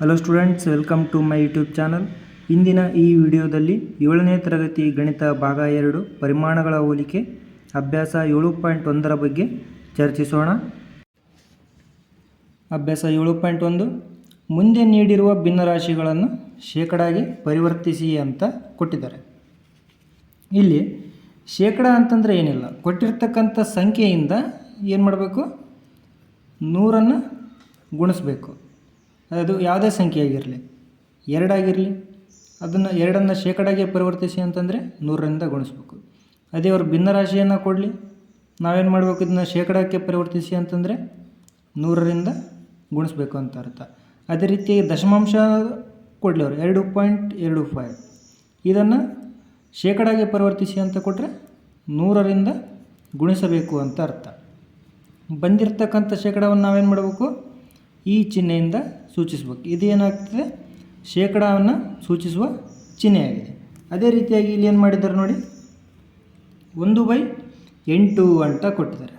Hello students welcome to my YouTube channel ಇಂದಿನ ಈ ವಿಡಿಯೋದಲ್ಲಿ ಏಳನೇ ತರಗತಿ ಗಣಿತ ಭಾಗ ಎರಡು ಪರಿಮಾಣಗಳ ಹೋಲಿಕೆ, ಅಭ್ಯಾಸ ಏಳು ಪಾಯಿಂಟ್ ಒಂದರ ಬಗ್ಗೆ ಚರ್ಚಿಸೋಣ. ಅಭ್ಯಾಸ ಏಳು ಪಾಯಿಂಟ್ ಒಂದು, ಮುಂದೆ ನೀಡಿರುವ ಭಿನ್ನರಾಶಿಗಳನ್ನು ಶೇಕಡಾಗೆ ಪರಿವರ್ತಿಸಿ ಅಂತ ಕೊಟ್ಟಿದ್ದಾರೆ. ಇಲ್ಲಿ ಶೇಕಡ ಅಂತಂದರೆ ಏನಿಲ್ಲ, ಕೊಟ್ಟಿರ್ತಕ್ಕಂಥ ಸಂಖ್ಯೆಯಿಂದ ಏನು ಮಾಡಬೇಕು ನೂರನ್ನು ಗುಣಿಸ್ಬೇಕು. ಅದು ಯಾವುದೇ ಸಂಖ್ಯೆ ಆಗಿರಲಿ. ಎರಡಾಗಿರಲಿ ಅದನ್ನು ಎರಡನ್ನು ಶೇಕಡಾಗೆ ಪರಿವರ್ತಿಸಿ ಅಂತಂದರೆ ನೂರರಿಂದ ಗುಣಿಸ್ಬೇಕು. ಅದೇ ಅವ್ರು ಭಿನ್ನರಾಶಿಯನ್ನು ಕೊಡಲಿ. ನಾವೇನು ಮಾಡಬೇಕು? ಇದನ್ನು ಶೇಕಡಕ್ಕೆ ಪರಿವರ್ತಿಸಿ ಅಂತಂದರೆ ನೂರರಿಂದ ಗುಣಿಸ್ಬೇಕು ಅಂತ ಅರ್ಥ. ಅದೇ ರೀತಿ ದಶಮಾಂಶ ಕೊಡಲಿ ಅವರು. ಎರಡು ಪಾಯಿಂಟ್ ಎರಡು ಫೈವ್. ಇದನ್ನು ಶೇಕಡಾಗೆ ಪರಿವರ್ತಿಸಿ ಅಂತ ಕೊಟ್ಟರೆ ನೂರರಿಂದ ಗುಣಿಸಬೇಕು ಅಂತ ಅರ್ಥ. ಬಂದಿರತಕ್ಕಂಥ ಶೇಕಡವನ್ನು ನಾವೇನು ಮಾಡಬೇಕು? ಈ ಚಿಹ್ನೆಯಿಂದ ಸೂಚಿಸಬೇಕು. ಇದೇನಾಗ್ತದೆ? ಶೇಕಡಾವನ್ನು ಸೂಚಿಸುವ ಚಿಹ್ನೆಯಾಗಿದೆ ಅದೇ ರೀತಿಯಾಗಿ ಇಲ್ಲಿ ಏನು ಮಾಡಿದ್ದಾರೆ ನೋಡಿ? ಒಂದು ಬೈ ಎಂಟು ಅಂತ ಕೊಟ್ಟಿದ್ದಾರೆ.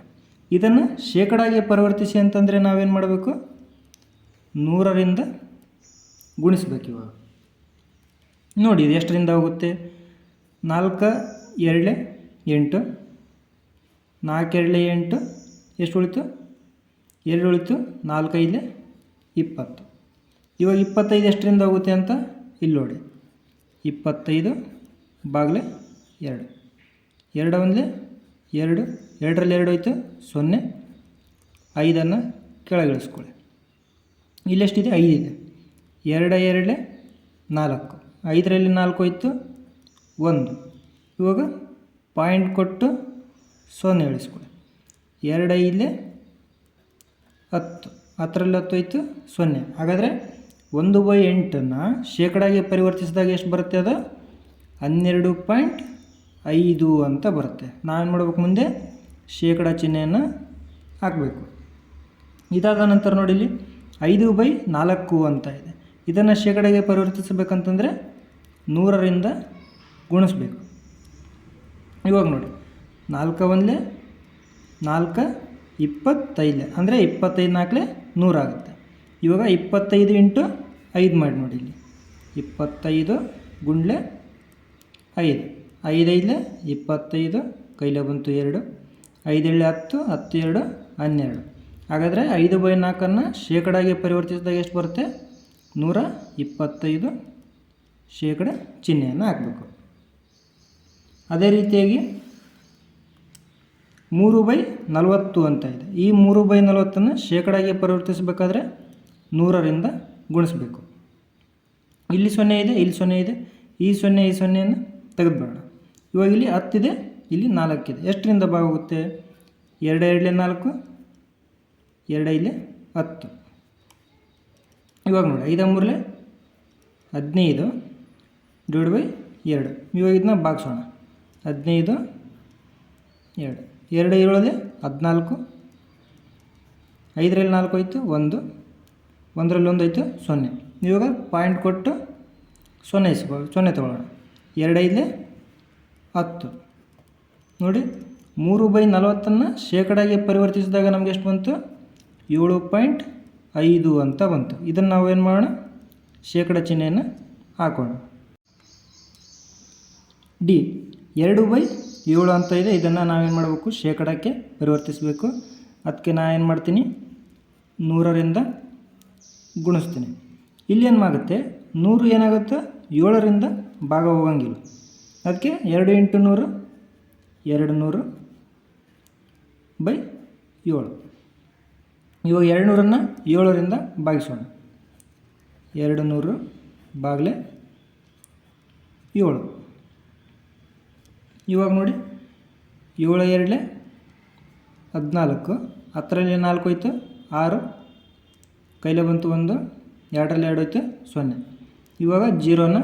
ಇದನ್ನು ಶೇಕಡಾಗೆ ಪರಿವರ್ತಿಸಿ ಅಂತಂದರೆ ನಾವೇನು ಮಾಡಬೇಕು? ನೂರರಿಂದ ಗುಣಿಸ್ಬೇಕು ಇವಾಗ. ನೋಡಿ, ಇದು ಎಷ್ಟರಿಂದ ಹೋಗುತ್ತೆ? ನಾಲ್ಕು ಎರಡೇ ಎಂಟು, ನಾಲ್ಕು ಎರಡೇ ಎಂಟು, ಎಷ್ಟು ಉಳಿತು? ಎರಡು ಉಳಿತು ನಾಲ್ಕೈದೇ ಇಪ್ಪತ್ತು. ಇವಾಗ ಇಪ್ಪತ್ತೈದು ಎಷ್ಟರಿಂದ ಹೋಗುತ್ತೆ ಅಂತ? ಇಲ್ಲಿ ನೋಡಿ. ಇಪ್ಪತ್ತೈದು ಬಾಗಿಲೆ ಎರಡು. ಎರಡು ಒಂದೇ ಎರಡು. ಎರಡರಲ್ಲಿ ಎರಡು ಹೋಯ್ತು? ಸೊನ್ನೆ. ಐದನ್ನು ಕೆಳಗಿಳಿಸ್ಕೊಳ್ಳಿ. ಇಲ್ಲೆಷ್ಟಿದೆ ಐದಿದೆ. ಎರಡು ಎರಡಲೆ ನಾಲ್ಕು. ಐದರಲ್ಲಿ ನಾಲ್ಕು ಹೋಯ್ತು? ಒಂದು. ಇವಾಗ ಪಾಯಿಂಟ್ ಕೊಟ್ಟು ಸೊನ್ನೆ ಇಳಿಸ್ಕೊಳ್ಳಿ. ಎರಡು ಐದಲೆ ಹತ್ತು. ಹತ್ತರಲ್ಲಿ ಹತ್ತು ಹೋಯ್ತು ಸೊನ್ನೆ. ಹಾಗಾದರೆ ಒಂದು ಬೈ ಎಂಟನ್ನು ಶೇಕಡಾಗೆ ಪರಿವರ್ತಿಸಿದಾಗ ಎಷ್ಟು ಬರುತ್ತೆ ಅದು? ಹನ್ನೆರಡು ಪಾಯಿಂಟ್ ಐದು ಅಂತ ಬರುತ್ತೆ. ನಾವೇನು ಮಾಡಬೇಕು ಮುಂದೆ? ಶೇಕಡ ಚಿಹ್ನೆಯನ್ನು ಹಾಕಬೇಕು. ಇದಾದ ನಂತರ ನೋಡಿ ಇಲ್ಲಿ ಐದು ಬೈ ನಾಲ್ಕು ಅಂತ ಇದೆ. ಇದನ್ನು ಶೇಕಡಾಗೆ ಪರಿವರ್ತಿಸಬೇಕಂತಂದರೆ ನೂರರಿಂದ ಗುಣಿಸ್ಬೇಕು. ಇವಾಗ ನೋಡಿ, ನಾಲ್ಕು ಒಂದಲೇ ನಾಲ್ಕು, ಇಪ್ಪತ್ತೈದಲೆ. ಅಂದರೆ ಇಪ್ಪತ್ತೈದು ನಾಲ್ಕಲೆ ನೂರಾಗುತ್ತೆ ಇವಾಗ ಇಪ್ಪತ್ತೈದು ಇಂಟು ಐದು ಮಾಡಿ ನೋಡಿ ಇಲ್ಲಿ. ಇಪ್ಪತ್ತೈದು ಗುಂಡ್ಲೆ ಐದು. ಐದೈದಲೆ ಇಪ್ಪತ್ತೈದು, ಕೈಲೇ ಬಂತು ಎರಡು. ಐದೇಳೆ ಹತ್ತು ಹತ್ತು ಎರಡು, ಹನ್ನೆರಡು. ಹಾಗಾದರೆ ಐದು ಬೈ ನಾಲ್ಕನ್ನು ಶೇಕಡಾಗೆ ಪರಿವರ್ತಿಸಿದಾಗ ಎಷ್ಟು ಬರುತ್ತೆ? ನೂರ ಇಪ್ಪತ್ತೈದು ಶೇಕಡ ಚಿಹ್ನೆಯನ್ನು ಹಾಕಬೇಕು. ಅದೇ ರೀತಿಯಾಗಿ ಮೂರು ಬೈ ನಲವತ್ತು ಅಂತ ಇದೆ. ಈ ಮೂರು ಬೈ ನಲವತ್ತನ್ನು ಶೇಕಡಾಗೆ ಪರಿವರ್ತಿಸಬೇಕಾದ್ರೆ ನೂರರಿಂದ ಗುಣಿಸಬೇಕು. ಇಲ್ಲಿ ಸೊನ್ನೆ ಇದೆ, ಇಲ್ಲಿ ಸೊನ್ನೆ ಇದೆ, ಈ ಸೊನ್ನೆ, ಈ ಸೊನ್ನೆಯನ್ನು ತೆಗೆದುಬೇಡ ಇವಾಗ ಇಲ್ಲಿ ಹತ್ತಿದೆ ಇಲ್ಲಿ ನಾಲ್ಕಿದೆ ಎಷ್ಟರಿಂದ ಭಾಗುತ್ತೆ ಎರಡು ಎರಡಲೆ ನಾಲ್ಕು, ಎರಡು ಇಲ್ಲಿ ಹತ್ತು. ಇವಾಗ ನೋಡಿ, ಐದ ಮೂರಲೆ ಹದಿನೈದು ಡಿವೈಡ್ ಬೈ ಎರಡು. ಇವಾಗ ಇದನ್ನ ಭಾಗಿಸೋಣ. ಹದಿನೈದು, ಎರಡು. ಎರಡು ಏಳದೆ ಹದಿನಾಲ್ಕು. ಐದರಲ್ಲಿ ನಾಲ್ಕು ಆಯಿತು ಒಂದು. ಒಂದರಲ್ಲಿ ಒಂದು ಆಯಿತು ಸೊನ್ನೆ. ಇವಾಗ ಪಾಯಿಂಟ್ ಕೊಟ್ಟು ಸೊನ್ನೆ ಇಸ್ಕೊ ಸೊನ್ನೆ ತೊಗೊಳ್ಳೋಣ. ಎರಡು ಐದಲೆ ಹತ್ತು. ನೋಡಿ, ಮೂರು ಬೈ ನಲವತ್ತನ್ನು ಶೇಕಡಾಗೆ ಪರಿವರ್ತಿಸಿದಾಗ ನಮಗೆ ಎಷ್ಟು ಬಂತು? ಏಳು ಪಾಯಿಂಟ್ ಐದು ಅಂತ ಬಂತು. ಇದನ್ನು ನಾವು ಏನು ಮಾಡೋಣ? ಶೇಕಡ ಚಿಹ್ನೆಯನ್ನು ಹಾಕೋಣ. ಡಿ. ಎರಡು ಬೈ ಏಳು ಅಂತ ಇದೆ. ಇದನ್ನು ನಾವೇನು ಮಾಡಬೇಕು? ಶೇಕಡಕ್ಕೆ ಪರಿವರ್ತಿಸಬೇಕು. ಅದಕ್ಕೆ ನಾನು ಏನು ಮಾಡ್ತೀನಿ? ನೂರರಿಂದ ಗುಣಿಸ್ತೀನಿ. ಇಲ್ಲಿ ಏನಾಗುತ್ತೆ ನೂರು ಏನಾಗುತ್ತೆ? ಏಳರಿಂದ ಭಾಗ ಹೋಗಂಗಿಲ್ಲ. ಅದಕ್ಕೆ ಎರಡು ಎಂಟು ನೂರು, ಎರಡು ನೂರು ಬೈ ಏಳು. ಇವಾಗ ಎರಡು ನೂರನ್ನು ಏಳರಿಂದ ಭಾಗಿಸೋಣ. ಎರಡು ನೂರು ಬಾಗಿಲೆ ಏಳು. ಇವಾಗ ನೋಡಿ. ಏಳು, ಎರಡಲೆ ಹದಿನಾಲ್ಕು. ಹತ್ತರಲ್ಲಿ ನಾಲ್ಕು ಹೋಯ್ತು, ಆರು. ಕೈಲೇ ಬಂತು ಒಂದು, ಎರಡರಲ್ಲಿ ಎರಡು ಹೋಯ್ತು, ಸೊನ್ನೆ. ಇವಾಗ ಜೀರೋನ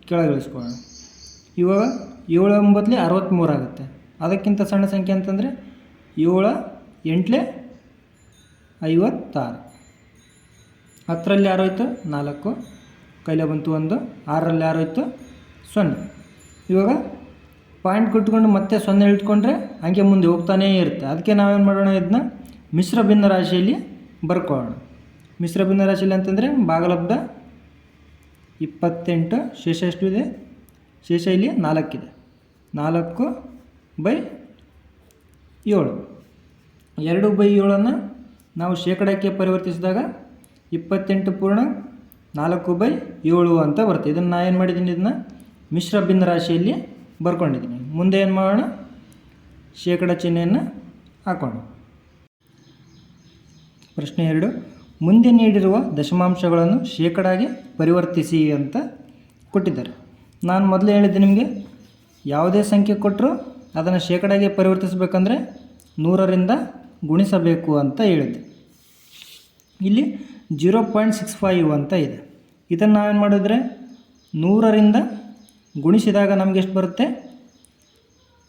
ಕೆಳಗಿಳಿಸ್ಕೊಳ್ಳೋಣ ಇವಾಗ ಏಳು ಒಂಬತ್ತಲೆ ಅರವತ್ತ್ಮೂರು ಆಗುತ್ತೆ. ಅದಕ್ಕಿಂತ ಸಣ್ಣ ಸಂಖ್ಯೆ ಅಂತಂದರೆ ಏಳು, ಎಂಟ್ಲೆ ಐವತ್ತಾರು. ಹತ್ತರಲ್ಲಿ ಯಾರು ಹೋಯ್ತು, ನಾಲ್ಕು. ಕೈಲೇ ಬಂತು ಒಂದು, ಆರರಲ್ಲಿ ಯಾರು ಹೋಯ್ತು, ಸೊನ್ನೆ. ಇವಾಗ ಪಾಯಿಂಟ್ ಕೊಟ್ಕೊಂಡು ಮತ್ತೆ ಸೊನ್ನೆ ಇಟ್ಕೊಂಡ್ರೆ ಹಂಗೆ ಮುಂದೆ ಹೋಗ್ತಾನೇ ಇರುತ್ತೆ. ಅದಕ್ಕೆ ನಾವೇನು ಮಾಡೋಣ ಇದನ್ನ? ಮಿಶ್ರ ಭಿನ್ನ ರಾಶಿಯಲ್ಲಿ ಬರ್ಕೊಳ್ಳೋಣ. ಮಿಶ್ರ ಭಿನ್ನ ರಾಶಿಯಲ್ಲಿ ಅಂತಂದರೆ ಭಾಗಲಬ್ಧ ಇಪ್ಪತ್ತೆಂಟು, ಶೇಷ ಎಷ್ಟು ಇದೆ ಶೇಷ ಇಲ್ಲಿ ನಾಲ್ಕಿದೆ. ನಾಲ್ಕು ಬೈ ಏಳು. ಎರಡು ಬೈ ಏಳನ್ನು ನಾವು ಶೇಕಡಕ್ಕೆ ಪರಿವರ್ತಿಸಿದಾಗ ಇಪ್ಪತ್ತೆಂಟು ಪೂರ್ಣ ನಾಲ್ಕು ಬೈ ಏಳು ಅಂತ ಬರುತ್ತೆ. ಇದನ್ನು ನಾನು ಏನು ಮಾಡಿದ್ದೀನಿ ಇದನ್ನ? ಮಿಶ್ರ ಭಿನ್ನ ರಾಶಿಯಲ್ಲಿ ಬರ್ಕೊಂಡಿದ್ದೀನಿ. ಮುಂದೆ ಏನು ಮಾಡೋಣ? ಶೇಕಡ ಚಿಹ್ನೆಯನ್ನು ಹಾಕೋಣ. ಪ್ರಶ್ನೆ ಎರಡು. ಮುಂದೆ ನೀಡಿರುವ ದಶಮಾಂಶಗಳನ್ನು ಶೇಕಡಾಗೆ ಪರಿವರ್ತಿಸಿ ಅಂತ ಕೊಟ್ಟಿದ್ದಾರೆ. ನಾನು ಮೊದಲು ಹೇಳಿದ್ದೆ ನಿಮಗೆ, ಯಾವುದೇ ಸಂಖ್ಯೆ ಕೊಟ್ಟರು ಅದನ್ನು ಶೇಕಡಾಗೆ ಪರಿವರ್ತಿಸಬೇಕಂದ್ರೆ ನೂರರಿಂದ ಗುಣಿಸಬೇಕು ಅಂತ ಹೇಳಿದ್ದೆ. ಇಲ್ಲಿ ಜೀರೋ ಪಾಯಿಂಟ್ ಸಿಕ್ಸ್ ಫೈವ್ ಅಂತ ಇದೆ. ಇದನ್ನು ನಾವೇನು ಮಾಡಿದ್ರೆ ನೂರರಿಂದ ಗುಣಿಸಿದಾಗ ನಮ್ಗೆ ಎಷ್ಟು ಬರುತ್ತೆ?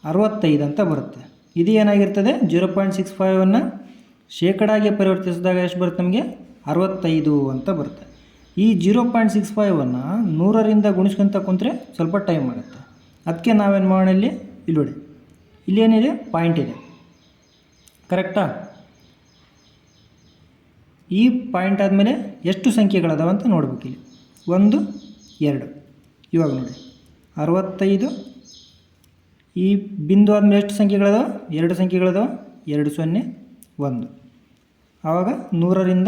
ಅರವತ್ತೈದು ಅಂತ ಬರುತ್ತೆ. ಇದು ಏನಾಗಿರ್ತದೆ? ಜೀರೋ ಪಾಯಿಂಟ್ ಸಿಕ್ಸ್ ಫೈವನ್ನು ಶೇಕಡಾಗೆ ಪರಿವರ್ತಿಸಿದಾಗ ಎಷ್ಟು ಬರುತ್ತೆ ನಮಗೆ? ಅರವತ್ತೈದು ಅಂತ ಬರುತ್ತೆ. ಈ ಜೀರೋ ಪಾಯಿಂಟ್ ಸಿಕ್ಸ್ ಫೈವನ್ನು ನೂರರಿಂದ ಗುಣಿಸ್ಕೊಂತ ಕುಂತ್ರೆ ಸ್ವಲ್ಪ ಟೈಮ್ ಆಗುತ್ತೆ. ಅದಕ್ಕೆ ನಾವೇನು ಮಾಡೋಣ ಇಲ್ಲಿ? ಇಲ್ಲಿ ನೋಡಿ. ಇಲ್ಲಿ ಏನಿದೆ? ಪಾಯಿಂಟ್ ಇದೆ. ಕರೆಕ್ಟಾ? ಈ ಪಾಯಿಂಟ್ ಆದಮೇಲೆ ಎಷ್ಟು ಸಂಖ್ಯೆಗಳದಾವಂತ ನೋಡ್ಬೇಕು ಇಲ್ಲಿ. ಒಂದು, ಎರಡು. ಇವಾಗ ನೋಡಿ. ಅರವತ್ತೈದು. ಈ ಬಿಂದು ಆದಮೇಲೆ ಎಷ್ಟು ಸಂಖ್ಯೆಗಳದಾವ? ಎರಡು ಸಂಖ್ಯೆಗಳದಾವ. ಎರಡು ಸೊನ್ನೆ, ಒಂದು. ಆವಾಗ ನೂರರಿಂದ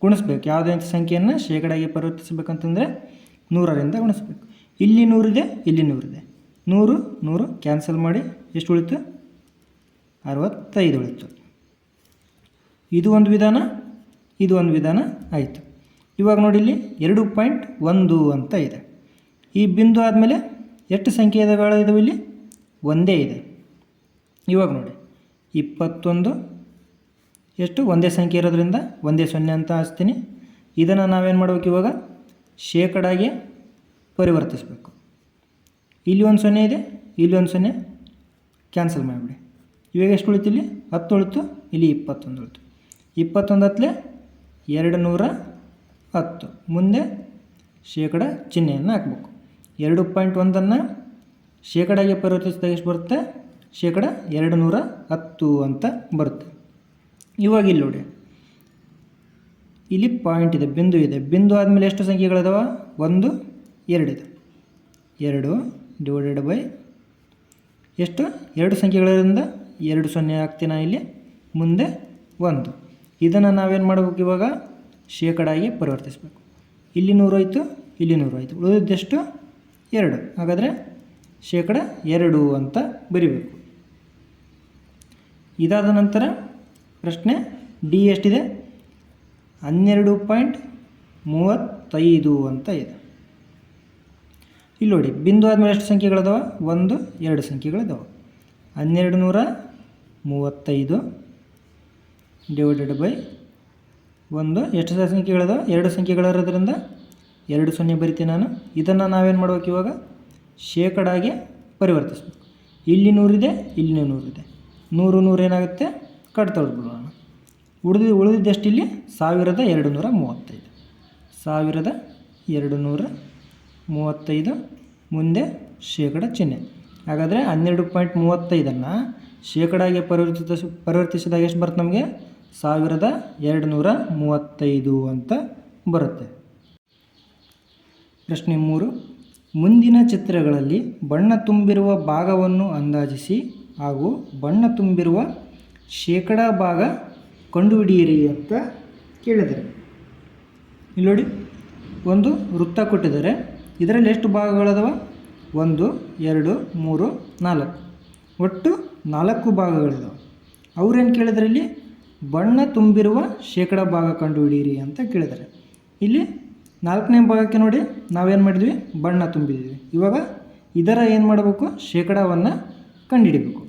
ಗುಣಿಸ್ಬೇಕು. ಯಾವುದೇ ಸಂಖ್ಯೆಯನ್ನು ಶೇಕಡಾಗಿ ಪರಿವರ್ತಿಸಬೇಕಂತಂದರೆ ನೂರರಿಂದ ಗುಣಿಸ್ಬೇಕು. ಇಲ್ಲಿ ನೂರಿದೆ ಇಲ್ಲಿ ನೂರಿದೆ. ನೂರು ನೂರು, ಕ್ಯಾನ್ಸಲ್ ಮಾಡಿ ಎಷ್ಟು ಉಳಿತು? ಅರವತ್ತೈದು ಉಳಿತು. ಇದು ಒಂದು ವಿಧಾನ, ಇದು ಒಂದು ವಿಧಾನ ಆಯಿತು. ಇವಾಗ ನೋಡಿ ಇಲ್ಲಿ ಎರಡು ಪಾಯಿಂಟ್ ಒಂದು ಅಂತ ಇದೆ. ಈ ಬಿಂದು ಆದಮೇಲೆ ಎಷ್ಟು ಸಂಖ್ಯೆ ಇದಾವೆ ಇದಾವೆ ಇಲ್ಲಿ? ಒಂದೇ ಇದೆ. ಇವಾಗ ನೋಡಿ, ಇಪ್ಪತ್ತೊಂದು ಎಷ್ಟು? ಒಂದೇ ಸಂಖ್ಯೆ ಇರೋದ್ರಿಂದ ಒಂದೇ ಸೊನ್ನೆ ಅಂತ ಹಚ್ತೀನಿ ಇದನ್ನು ನಾವೇನು ಮಾಡ್ಬೇಕು ಇವಾಗ? ಶೇಕಡಾಗೆ ಪರಿವರ್ತಿಸಬೇಕು. ಇಲ್ಲಿ ಒಂದು ಸೊನ್ನೆ ಇದೆ, ಇಲ್ಲಿ ಒಂದು ಸೊನ್ನೆ ಕ್ಯಾನ್ಸಲ್ ಮಾಡಿಬಿಡಿ. ಇವಾಗ ಎಷ್ಟು ಉಳಿತು ಇಲ್ಲಿ? ಹತ್ತು ಉಳಿತು, ಇಲ್ಲಿ ಇಪ್ಪತ್ತೊಂದು ಉಳಿತು. ಇಪ್ಪತ್ತೊಂದು ಹತ್ತಲೆ ಎರಡು ನೂರ ಹತ್ತು. ಮುಂದೆ ಶೇಕಡ ಚಿಹ್ನೆಯನ್ನು ಹಾಕಬೇಕು. ಎರಡು ಪಾಯಿಂಟ್ ಒಂದನ್ನು ಶೇಕಡಾಗೆ ಪರಿವರ್ತಿಸಿದಾಗ ಎಷ್ಟು ಬರುತ್ತೆ? ಶೇಕಡ ಎರಡು ನೂರ ಹತ್ತು ಅಂತ ಬರುತ್ತೆ. ಇವಾಗ ಇಲ್ಲಿ ನೋಡಿ. ಇಲ್ಲಿ ಪಾಯಿಂಟ್ ಇದೆ, ಬಿಂದು ಇದೆ. ಬಿಂದು ಆದಮೇಲೆ ಎಷ್ಟು ಸಂಖ್ಯೆಗಳಿದಾವೆ? ಒಂದು ಎರಡಿದೆ ಎರಡು ಡಿವೈಡೆಡ್ ಬೈ ಎಷ್ಟು? ಎರಡು ಸಂಖ್ಯೆಗಳಿಂದ ಎರಡು ಸೊನ್ನೆ ಹಾಕ್ತೀನಿ ಇಲ್ಲಿ? ಮುಂದೆ ಒಂದು. ಇದನ್ನು ನಾವೇನು ಮಾಡಬೇಕು ಇವಾಗ? ಶೇಕಡಾಗಿ ಪರಿವರ್ತಿಸಬೇಕು. ಇಲ್ಲಿ ನೂರಾಯಿತು ಇಲ್ಲಿ ನೂರು ಆಯಿತು ಉಳಿದಷ್ಟು ಎರಡು. ಹಾಗಾದರೆ ಶೇಕಡ ಎರಡು ಅಂತ ಬರಿಬೇಕು. ಇದಾದ ನಂತರ ಪ್ರಶ್ನೆ ಡಿ ಎಷ್ಟಿದೆ? ಹನ್ನೆರಡು ಪಾಯಿಂಟ್ ಮೂವತ್ತೈದು ಅಂತ ಇದೆ. ಇಲ್ಲಿ ನೋಡಿ ಬಿಂದು ಆದಮೇಲೆ ಎಷ್ಟು ಸಂಖ್ಯೆಗಳಿದಾವೆ? ಒಂದು, ಎರಡು ಸಂಖ್ಯೆಗಳಿದಾವೆ. ಹನ್ನೆರಡು ನೂರ ಮೂವತ್ತೈದು ಡಿವೈಡೆಡ್ ಬೈ ಒಂದು. ಎಷ್ಟು ಸಂಖ್ಯೆಗಳಿದಾವೆ? ಎರಡು ಸಂಖ್ಯೆಗಳಿರೋದ್ರಿಂದ ಎರಡು ಸೊನ್ನೆ ಬರಿತೀನಿ ನಾನು. ಇದನ್ನು ನಾವೇನು ಮಾಡ್ಬೇಕು ಇವಾಗ? ಶೇಕಡಾಗೆ ಪರಿವರ್ತಿಸ್ಬೇಕು. ಇಲ್ಲಿ ನೂರಿದೆ ಇಲ್ಲಿ ನೂರಿದೆ. ನೂರು ನೂರು ಏನಾಗುತ್ತೆ? ಕಟ್ ತೆಗೆದ್ಬಿಡೋಣ ಉಳಿದು ಉಳಿದಿದ್ದಷ್ಟು ಇಲ್ಲಿ ಸಾವಿರದ ಎರಡು ನೂರ ಮೂವತ್ತೈದು. ಸಾವಿರದ ಎರಡು ನೂರ ಮೂವತ್ತೈದು ಮುಂದೆ ಶೇಕಡ ಚಿಹ್ನೆ. ಹಾಗಾದರೆ ಹನ್ನೆರಡು ಪಾಯಿಂಟ್ ಮೂವತ್ತೈದನ್ನು ಶೇಕಡಾಗೆ ಪರಿವರ್ತಿಸ ಪರಿವರ್ತಿಸಿದಾಗ ಎಷ್ಟು ಬರುತ್ತೆ ನಮಗೆ? ಸಾವಿರದ ಎರಡು ನೂರ ಮೂವತ್ತೈದು ಅಂತ ಬರುತ್ತೆ. ಪ್ರಶ್ನೆ ಮೂರು. ಮುಂದಿನ ಚಿತ್ರಗಳಲ್ಲಿ ಬಣ್ಣ ತುಂಬಿರುವ ಭಾಗವನ್ನು ಅಂದಾಜಿಸಿ ಹಾಗೂ ಬಣ್ಣ ತುಂಬಿರುವ ಶೇಕಡ ಭಾಗ ಕಂಡುಹಿಡಿಯಿರಿ ಅಂತ ಕೇಳಿದರೆ. ಇಲ್ಲಿ ನೋಡಿ, ಒಂದು ವೃತ್ತ ಕೊಟ್ಟಿದ್ದಾರೆ. ಇದರಲ್ಲಿ ಎಷ್ಟು ಭಾಗಗಳದವ? ಒಂದು, ಎರಡು, ಮೂರು, ನಾಲ್ಕು. ಒಟ್ಟು ನಾಲ್ಕು ಭಾಗಗಳಿದಾವೆ. ಅವ್ರೇನು ಕೇಳಿದ್ರೆ ಇಲ್ಲಿ? ಬಣ್ಣ ತುಂಬಿರುವ ಶೇಕಡ ಭಾಗ ಕಂಡುಹಿಡಿಯಿರಿ ಅಂತ ಕೇಳಿದ್ದಾರೆ ಇಲ್ಲಿ ನಾಲ್ಕನೇ ಭಾಗಕ್ಕೆ ನೋಡಿ ನಾವೇನು ಮಾಡಿದ್ವಿ? ಬಣ್ಣ ತುಂಬಿದ್ವಿ. ಇವಾಗ ಇದರ ಏನು ಮಾಡಬೇಕು? ಶೇಕಡಾವನ್ನು ಕಂಡುಹಿಡಿಬೇಕು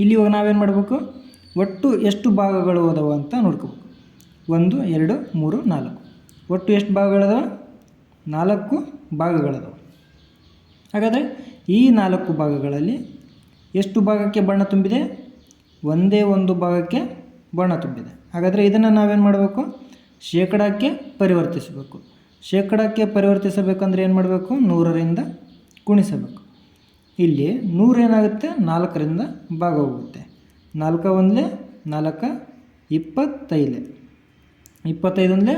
ಇಲ್ಲಿ ಇವಾಗ ನಾವೇನು ಮಾಡಬೇಕು? ಒಟ್ಟು ಎಷ್ಟು ಭಾಗಗಳು ಅದಾವ ಅಂತ ನೋಡ್ಕೋಬೇಕು. ಒಂದು, ಎರಡು, ಮೂರು, ನಾಲ್ಕು. ಒಟ್ಟು ಎಷ್ಟು ಭಾಗಗಳದಾವ ನಾಲ್ಕು ಭಾಗಗಳದಾವ ಹಾಗಾದರೆ ಈ ನಾಲ್ಕು ಭಾಗಗಳಲ್ಲಿ ಎಷ್ಟು ಭಾಗಕ್ಕೆ ಬಣ್ಣ ತುಂಬಿದೆ? ಒಂದೇ ಒಂದು ಭಾಗಕ್ಕೆ ಬಣ್ಣ ತುಂಬಿದೆ. ಹಾಗಾದರೆ ಇದನ್ನು ನಾವೇನು ಮಾಡಬೇಕು? ಶೇಕಡಕ್ಕೆ ಪರಿವರ್ತಿಸಬೇಕು. ಶೇಕಡಕ್ಕೆ ಪರಿವರ್ತಿಸಬೇಕಂದ್ರೆ ಏನು ಮಾಡಬೇಕು? ನೂರರಿಂದ ಗುಣಿಸಬೇಕು. ಇಲ್ಲಿ ನೂರೇನಾಗುತ್ತೆ ನಾಲ್ಕರಿಂದ ಭಾಗ ಹೋಗುತ್ತೆ ನಾಲ್ಕು ಒಂದಲೆ ನಾಲ್ಕು ಇಪ್ಪತ್ತೈದು ಇಪ್ಪತ್ತೈದಂದರೆ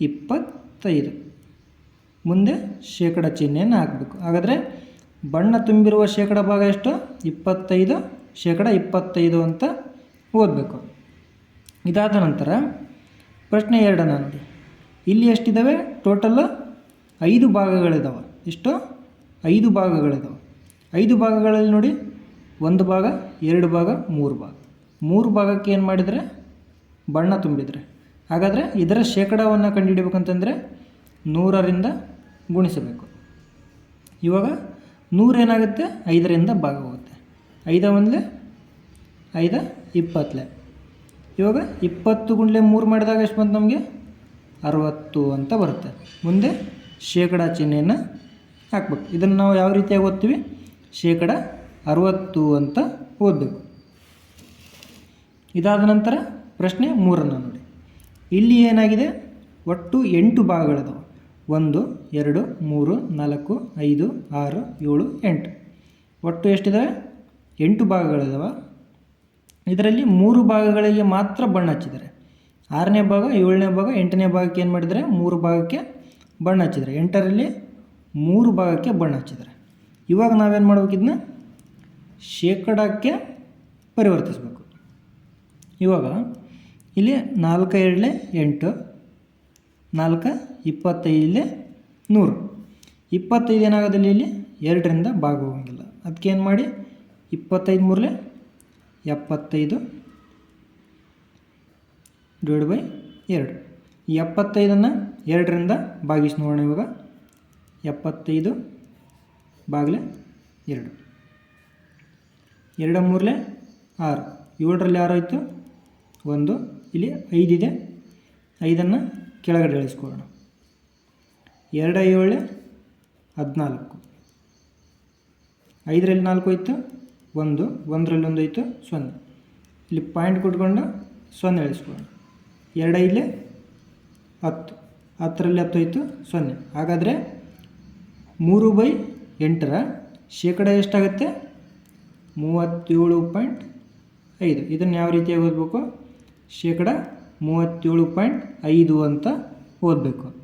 ಇಪ್ಪತ್ತೈದು. ಮುಂದೆ ಶೇಕಡ ಚಿಹ್ನೆಯನ್ನು ಹಾಕಬೇಕು. ಹಾಗಾದರೆ ಬಣ್ಣ ತುಂಬಿರುವ ಶೇಕಡ ಭಾಗ ಎಷ್ಟು? ಇಪ್ಪತ್ತೈದು. ಶೇಕಡ ಇಪ್ಪತ್ತೈದು ಅಂತ ಓದಬೇಕು. ಇದಾದ ನಂತರ ಪ್ರಶ್ನೆ ಎರಡನ್ನು ನೋಡಿ. ಇಲ್ಲಿ ಎಷ್ಟಿದ್ದಾವೆ ಟೋಟಲ್ ಐದು ಭಾಗಗಳಿದ್ದಾವೆ ಎಷ್ಟು? ಐದು ಭಾಗಗಳಿದ್ದಾವೆ ಐದು ಭಾಗಗಳಲ್ಲಿ ನೋಡಿ, ಒಂದು ಭಾಗ, ಎರಡು ಭಾಗ, ಮೂರು ಭಾಗ. ಮೂರು ಭಾಗಕ್ಕೆ ಏನು ಮಾಡಿದರೆ? ಬಣ್ಣ ತುಂಬಿದರೆ. ಹಾಗಾದರೆ ಇದರ ಶೇಕಡಾವನ್ನು ಕಂಡುಹಿಡಿಬೇಕಂತಂದರೆ ನೂರರಿಂದ ಗುಣಿಸಬೇಕು. ಇವಾಗ ನೂರೇನಾಗುತ್ತೆ? ಐದರಿಂದ ಭಾಗ ಹೋಗುತ್ತೆ ಐದ ಒಂದಲೇ, ಐದ ಇಪ್ಪತ್ತಲೆ ಇವಾಗ ಇಪ್ಪತ್ತು ಗುಂಡ್ಲೆ ಮೂರು ಮಾಡಿದಾಗ ಎಷ್ಟು ಬಂತು ನಮಗೆ? ಅರವತ್ತು ಅಂತ ಬರುತ್ತೆ. ಮುಂದೆ ಶೇಕಡ ಚಿಹ್ನೆಯನ್ನು ಹಾಕ್ಬೇಕು. ಇದನ್ನು ನಾವು ಯಾವ ರೀತಿಯಾಗಿ ಓದ್ತೀವಿ? ಶೇಕಡ ಅರವತ್ತು ಅಂತ ಓದಬೇಕು. ಇದಾದ ನಂತರ ಪ್ರಶ್ನೆ ಮೂರನ್ನು ನೋಡಿ. ಇಲ್ಲಿ ಏನಾಗಿದೆ? ಒಟ್ಟು ಎಂಟು ಭಾಗಗಳಿದಾವೆ. ಒಂದು, ಎರಡು, ಮೂರು, ನಾಲ್ಕು, ಐದು, ಆರು, ಏಳು, ಎಂಟು. ಒಟ್ಟು ಎಷ್ಟಿದ್ದಾವೆ ಎಂಟು ಭಾಗಗಳಿದಾವೆ. ಇದರಲ್ಲಿ ಮೂರು ಭಾಗಗಳಿಗೆ ಮಾತ್ರ ಬಣ್ಣ ಹಚ್ಚಿದ್ದಾರೆ. ಆರನೇ ಭಾಗ, ಏಳನೇ ಭಾಗ, ಎಂಟನೇ ಭಾಗಕ್ಕೆ ಏನು ಮಾಡಿದರೆ? ಮೂರು ಭಾಗಕ್ಕೆ ಬಣ್ಣ ಹಚ್ಚಿದ್ರೆ. ಎಂಟರಲ್ಲಿ ಮೂರು ಭಾಗಕ್ಕೆ ಬಣ್ಣ ಹಚ್ಚಿದ್ರೆ. ಇವಾಗ ನಾವೇನು ಮಾಡಬೇಕಿದ್ನ ಶೇಕಡಕ್ಕೆ ಪರಿವರ್ತಿಸಬೇಕು. ಇವಾಗ ಇಲ್ಲಿ ನಾಲ್ಕು ಎರಡಲೆ ಎಂಟು, ನಾಲ್ಕು, ಇಪ್ಪತ್ತೈದಲೆ ನೂರು. ಇಪ್ಪತ್ತೈದು ಏನಾಗೋದಿಲ್ಲ ಇಲ್ಲಿ? ಎರಡರಿಂದ ಭಾಗ ಹೋಗಂಗಿಲ್ಲ ಅದಕ್ಕೆ ಏನು ಮಾಡಿ? ಇಪ್ಪತ್ತೈದು ಮೂರಲೆ ಎಪ್ಪತ್ತೈದು ಡಿವೈಡ್ ಬೈ ಎರಡು. ಈ ಎಪ್ಪತ್ತೈದನ್ನು ಎರಡರಿಂದ ಭಾಗಿಸಿ ನೋಡೋಣ ಇವಾಗ. ಎಪ್ಪತ್ತೈದು ಬಾಗಿಲೆ ಎರಡು. ಎರಡು ಮೂರಲೆ ಆರು. ಏಳರಲ್ಲಿ ಆರು ಆಯಿತು? ಒಂದು. ಇಲ್ಲಿ ಐದಿದೆ ಐದನ್ನು ಕೆಳಗಡೆ ಇಳಿಸ್ಕೊಳ್ಳೋಣ ಎರಡು ಏಳು, ಹದಿನಾಲ್ಕು. ಐದರಲ್ಲಿ ನಾಲ್ಕು ಹೋಯ್ತು ಒಂದು. ಒಂದರಲ್ಲಿ ಒಂದು ಹೋಯ್ತು ಸೊನ್ನೆ. ಇಲ್ಲಿ ಪಾಯಿಂಟ್ ಕೊಟ್ಕೊಂಡು ಸೊನ್ನೆ ಇಳಿಸ್ಕೊಳ್ಳೋಣ ಎರಡು ಇಲ್ಲಿ? ಹತ್ತು. ಹತ್ತರಲ್ಲಿ ಹತ್ತು ಹೋಯ್ತು? ಸೊನ್ನೆ. ಹಾಗಾದರೆ ಮೂರು ಬೈ ಎಂಟರ ಶೇಕಡ ಎಷ್ಟಾಗುತ್ತೆ? ಮೂವತ್ತೇಳು ಪಾಯಿಂಟ್ ಐದು. ಇದನ್ನು ಯಾವ ರೀತಿಯಾಗಿ ಓದಬೇಕು? ಶೇಕಡ ಮೂವತ್ತೇಳು ಪಾಯಿಂಟ್ ಐದು ಅಂತ ಓದಬೇಕು.